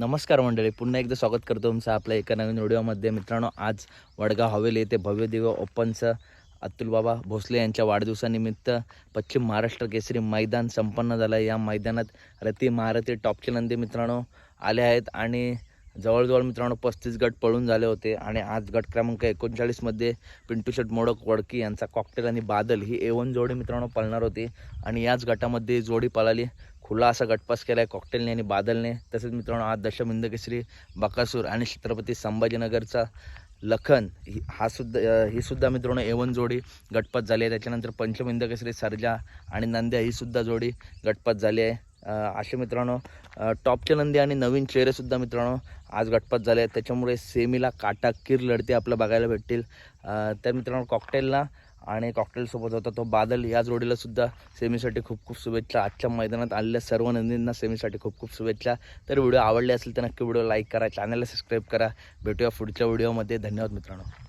नमस्कार मंडळी पुन्हा एकदा स्वागत करतो तुमचं आपल्या एका नवीन व्हिडिओमध्ये. मित्रांनो आज वडगाव हवेली येथे भव्य दिव्य ओपनचं अतुल बाबा भोसले यांच्या वाढदिवसानिमित्त पश्चिम महाराष्ट्र केसरी मैदान संपन्न झालं. या मैदानात रती महारथी टॉपचे नंदी मित्रांनो आले आहेत आणि जवळजवळ मित्रांनो पस्तीस गट पळून झाले होते आणि आज गट क्रमांक एकोणचाळीसमध्ये पिंटू शेट मोडक वडकी यांचा कॉकटेल आणि बादल ही एवन जोडी मित्रांनो पळणार होती. आणि याच गटामध्ये जोडी पळाली. खुला असा गटपास केला आहे कॉकटेलने आणि बादलने. तसेच मित्रांनो आज दशमिंद केसरी बकासूर आणि छत्रपती संभाजीनगरचा लखन ही हा सुद्धा ही सुद्धा मित्रांनो एवन जोडी गटपात झाली आहे. त्याच्यानंतर पंचमिंद केसरी सर्जा आणि नंद्या ही सुद्धा जोडी गटपात झाली आहे. असे मित्रांनो टॉपचे नंदी आणि नवीन चेहरेसुद्धा मित्रांनो आज गटपात झाले आहेत. त्याच्यामुळे सेमीला काटाकीर लढते आपल्या बघायला भेटतील. तर मित्रांनो कॉकटेलला आणि कॉकटेलसोबत होता तो बादल. या जोडीला सुद्धा सेमीसाठी खूप खूप शुभेच्छा. आजच्या मैदानात आलेल्या सर्व नंदींना सेमीसाठी खूप खूप शुभेच्छा. तर व्हिडिओ आवडले असेल तर नक्की व्हिडिओ लाईक करा चॅनलला सबस्क्राईब करा. भेटूया पुढच्या व्हिडिओमध्ये. धन्यवाद मित्रांनो.